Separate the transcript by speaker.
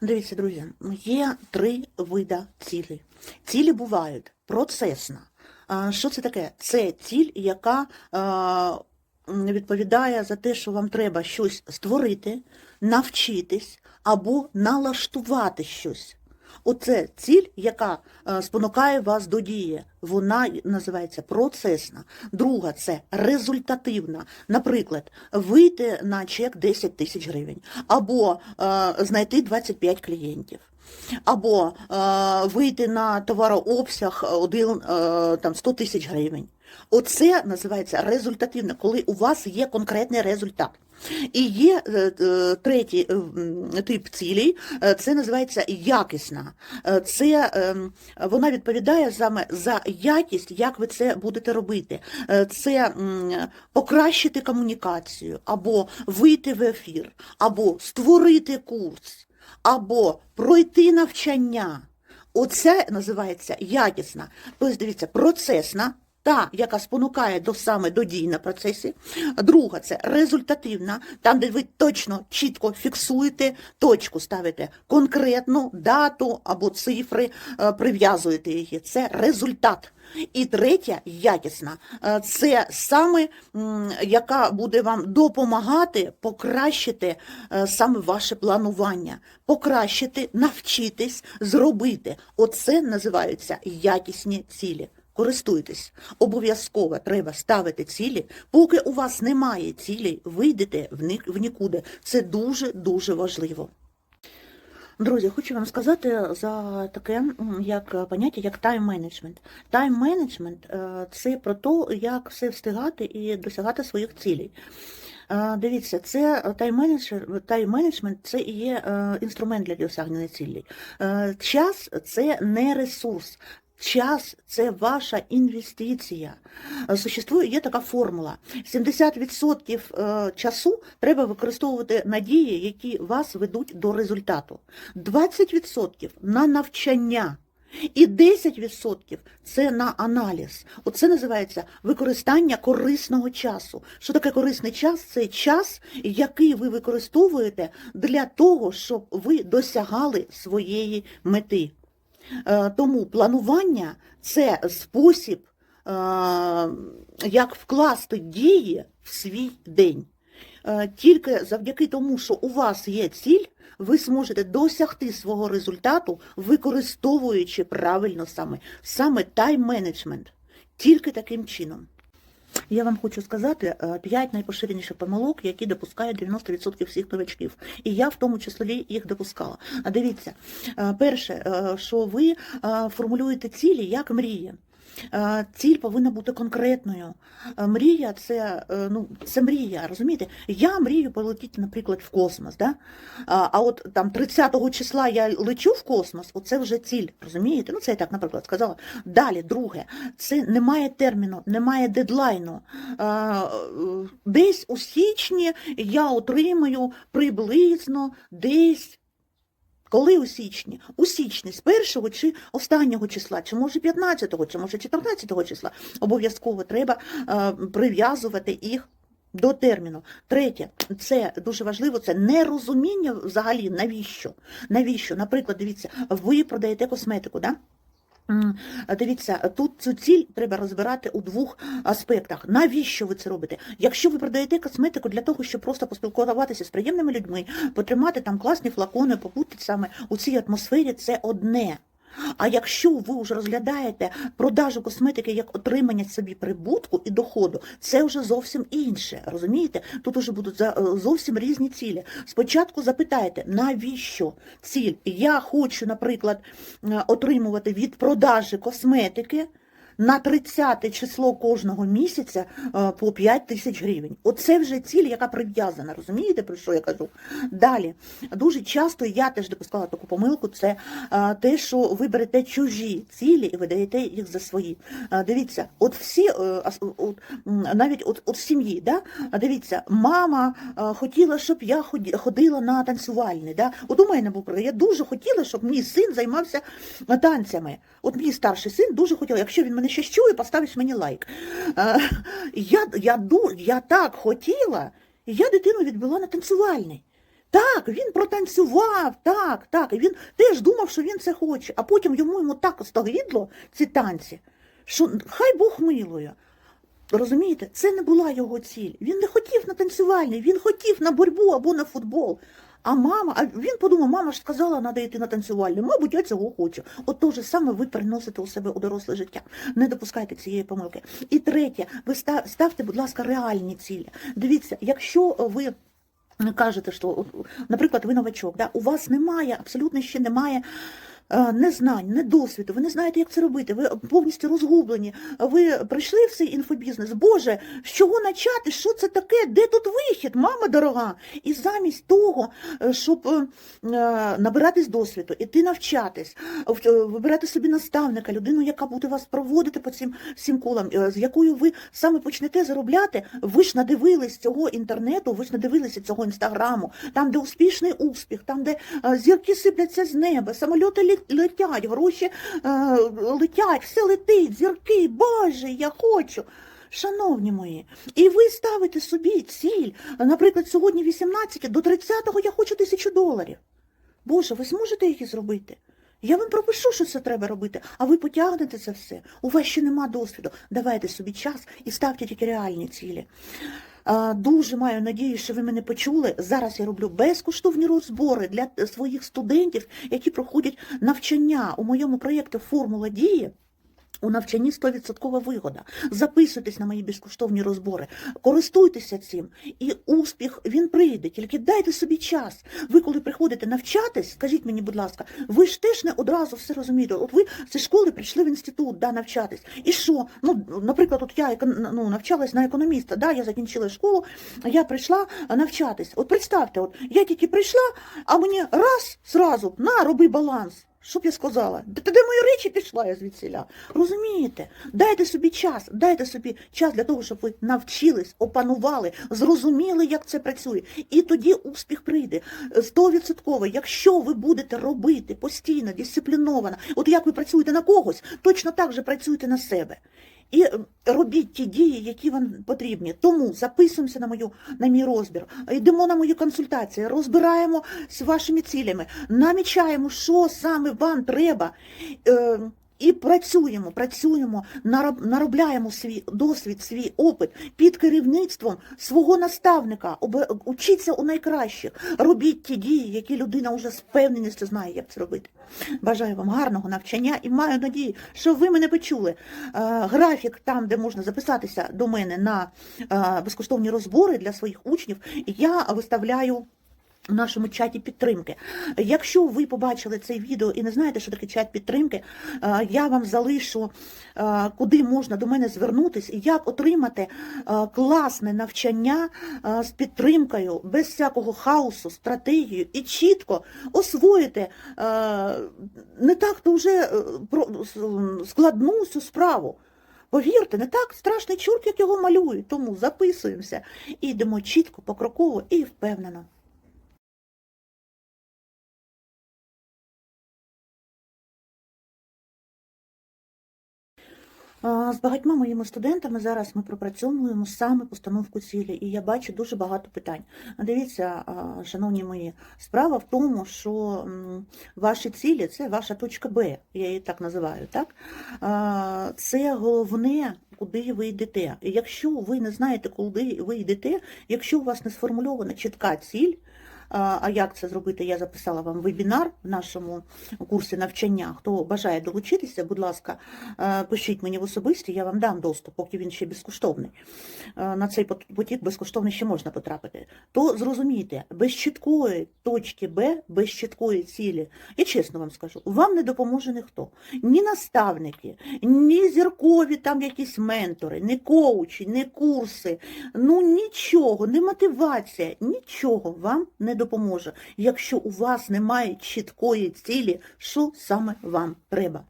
Speaker 1: Дивіться, друзі, є три види цілі. Цілі бувають процесна. Що це таке? Це ціль, яка відповідає за те, що вам треба щось створити, навчитись або налаштувати щось. Оце ціль, яка е, спонукає вас до дії. Вона називається процесна. Друга це результативна. Наприклад, вийти на чек 10 тисяч гривень, або е, знайти 25 клієнтів. Або е, вийти на товарообсяг один, е, там, 100 тисяч гривень. Оце називається результативно, коли у вас є конкретний результат. І є е, е, третій е, тип цілей, це називається якісна. Це е, вона відповідає саме за якість, як ви це будете робити. Це покращити комунікацію, або вийти в ефір, або створити курс, або пройти навчання. Оце називається якісна. Тобто, дивіться, процесна. Та, яка спонукає до саме до дій на процесі. Друга це результативна, там, де ви точно чітко фіксуєте точку, ставите конкретну дату або цифри, е, прив'язуєте її. Це результат. І третя якісна, е, це саме яка буде вам допомагати покращити е, саме ваше планування, покращити, навчитись, зробити. Оце називаються якісні цілі. Користуйтесь, обов'язково треба ставити цілі. Поки у вас немає цілей, вийдете в нікуди. Це дуже дуже важливо. Друзі, хочу вам сказати за таке як поняття, як тайм-менеджмент. Тайм-менеджмент е, це про те, як все встигати і досягати своїх цілей. Е, Дивіться, це тайм-менеджмент це і є е, інструмент для досягнення цілей. Е, Час це не ресурс. Час це ваша інвестиція. Е, Существує є така формула: 70% е, часу треба використовувати на дії, які вас ведуть до результату. 20% на навчання. І 10% це на аналіз. Оце називається використання корисного часу. Що таке корисний час? Це час, який ви використовуєте для того, щоб ви досягали своєї мети. Е, Тому планування це спосіб, е, як вкласти дії в свій день. Е, Тільки завдяки тому, що у вас є ціль, ви зможете досягти свого результату, використовуючи правильно саме, саме тайм-менеджмент. Тільки таким чином. Я вам хочу сказати 5 найпоширеніших помилок, які допускають 90% всіх новачків. І я в тому числі їх допускала. А дивіться, е, перше, е, що ви е, формулюєте цілі як мрії. Е, Ціль повинна бути конкретною. Е, Мрія це, е, ну, це мрія, розумієте? Я мрію полетіти, наприклад, в космос. Да? А от там 30-го числа я лечу в космос, оце вже ціль, розумієте? Ну, це я так, наприклад, сказала. Далі, друге, це немає терміну, немає дедлайну. Десь у січні я отримаю приблизно десь. Коли у січні? У січні, з першого чи останнього числа, чи може 15-го, чи може 14-го числа. Обов'язково треба е, прив'язувати їх до терміну. Третє, це дуже важливо, це нерозуміння взагалі, навіщо. Навіщо? Наприклад, дивіться, ви продаєте косметику, да? Дивіться, тут цю ціль треба розбирати у двох аспектах. Навіщо ви це робите? Якщо ви продаєте косметику для того, щоб просто поспілкуватися з приємними людьми, потримати там класні флакони, побути саме у цій атмосфері, це одне. А якщо ви вже розглядаєте продажу косметики як отримання собі прибутку і доходу, це вже зовсім інше. Розумієте? Тут вже будуть е, зовсім різні цілі. Спочатку запитайте, навіщо ціль? Я хочу, наприклад, е, отримувати від продажі косметики. На 30 число кожного місяця е, по 5 тисяч гривень. Оце вже ціль, яка прив'язана. Розумієте, про що я кажу? Далі, дуже часто я теж допускала таку помилку, це е, те, що ви берете чужі цілі і видаєте їх за свої. Е, Дивіться, от всі, от, навіть от, от сім'ї, да? дивіться, мама хотіла, щоб я ходила на танцювальний. Да? От у мене був я дуже хотіла, щоб мій син займався танцями. От мій старший син дуже хотів, якщо він мене щось чує, поставиш мені лайк. Я, я, я так хотіла, і я дитину відбила на танцювальний. Так, він протанцював, так, так. І він теж думав, що він це хоче, а потім йому йому так остогидло ці танці, що хай Бог милує. Розумієте, це не була його ціль. Він не хотів на танцювальний, він хотів на боротьбу або на футбол. А мама, а він подумав, мама ж сказала, треба йти на танцювальне. Мабуть, я цього хочу. От то же саме ви переносите у себе у доросле життя. Не допускайте цієї помилки. І третє, ви ста- ставте, будь ласка, реальні цілі. Дивіться, якщо ви. Кажете, що, наприклад, ви новачок, да? у вас немає, абсолютно ще немає е, не знань, не досвіду, ви не знаєте, як це робити, ви повністю розгублені, ви прийшли в цей інфобізнес, Боже, з чого почати, що це таке, де тут вихід, мама дорога? І замість того, е, щоб е, набиратись досвіду, іти навчатись, вибирати собі наставника, людину, яка буде вас проводити по цим всім колам, з якою ви саме почнете заробляти, ви ж надивились цього інтернету, ви ж надивилися цього інстаграму, там, де успішний успіх, там, де зірки сипляться з неба, самольоти лі- летять, гроші е, летять, все летить, зірки, Боже, я хочу. Шановні мої, і ви ставите собі ціль, наприклад, сьогодні 18, до 30-го я хочу тисячу доларів. Боже, ви зможете її зробити? Я вам пропишу, що це треба робити, а ви потягнете це все. У вас ще нема досвіду. Давайте собі час і ставте тільки реальні цілі. Дуже маю надію, що ви мене почули. Зараз я роблю безкоштовні розбори для е, своїх студентів, які проходять навчання у моєму проєкті Формула дії. У навчанні 100% вигода. Записуйтесь на мої безкоштовні розбори, користуйтеся цим, і успіх він прийде. Тільки дайте собі час. Ви, коли приходите навчатись, скажіть мені, будь ласка, ви ж теж не одразу все розумієте. От ви зі школи прийшли в інститут, да, навчатись. І що? Ну, наприклад, от я ну, навчалась на економіста, да, я закінчила школу, я прийшла навчатись. От представте, от я тільки прийшла, а мені раз зразу на роби баланс. Що б я сказала? Де, де мої речі пішла я звідсіля? Розумієте? Дайте собі час, дайте собі час для того, щоб ви навчились, опанували, зрозуміли, як це працює. І тоді успіх прийде. Стовідсотково, якщо ви будете робити постійно, дисципліновано, от як ви працюєте на когось, точно так же працюйте на себе. І е, робіть ті дії, які вам потрібні. Тому записуємося на мою на мій розбір, йдемо на мої консультації, розбираємо з вашими цілями, намічаємо, що саме вам треба. Е, і працюємо, працюємо, нароб- наробляємо свій досвід, свій опит під керівництвом свого наставника. Учіться у найкращих. Робіть ті дії, які людина вже з впевненістю знає, як це робити. Бажаю вам гарного навчання і маю надію, що ви мене почули. Е, Графік там, де можна записатися до мене на е, безкоштовні розбори для своїх учнів, я виставляю. У нашому чаті підтримки. Якщо ви побачили це відео і не знаєте, що таке чат підтримки, е, я вам залишу, е, куди можна до мене звернутися, і як отримати е, класне навчання з підтримкою, без всякого хаосу, стратегію і чітко освоїти не так то вже складну цю справу. Повірте, не так страшний чорт, як його малюють. Тому записуємося і йдемо чітко, покроково і впевнено. З багатьма моїми студентами зараз ми пропрацьовуємо саме постановку цілі, і я бачу дуже багато питань. Дивіться, шановні мої, справа в тому, що ваші цілі це ваша точка Б, я її так називаю. Так? Це головне, куди ви йдете. І якщо ви не знаєте, куди ви йдете, якщо у вас не сформульована чітка ціль, а як це зробити? Я записала вам вебінар в нашому курсі навчання. Хто бажає долучитися, будь ласка, е, пишіть мені в особисті, я вам дам доступ, поки він ще безкоштовний. Е, На цей потік безкоштовний ще можна потрапити. То зрозумійте, без чіткої точки Б, без чіткої цілі, я чесно вам скажу, вам не допоможе ніхто. Ні наставники, ні зіркові там якісь ментори, ні коучі, ні курси, ну нічого, ні мотивація, нічого вам не допоможе, якщо у вас немає чіткої цілі, що саме вам треба.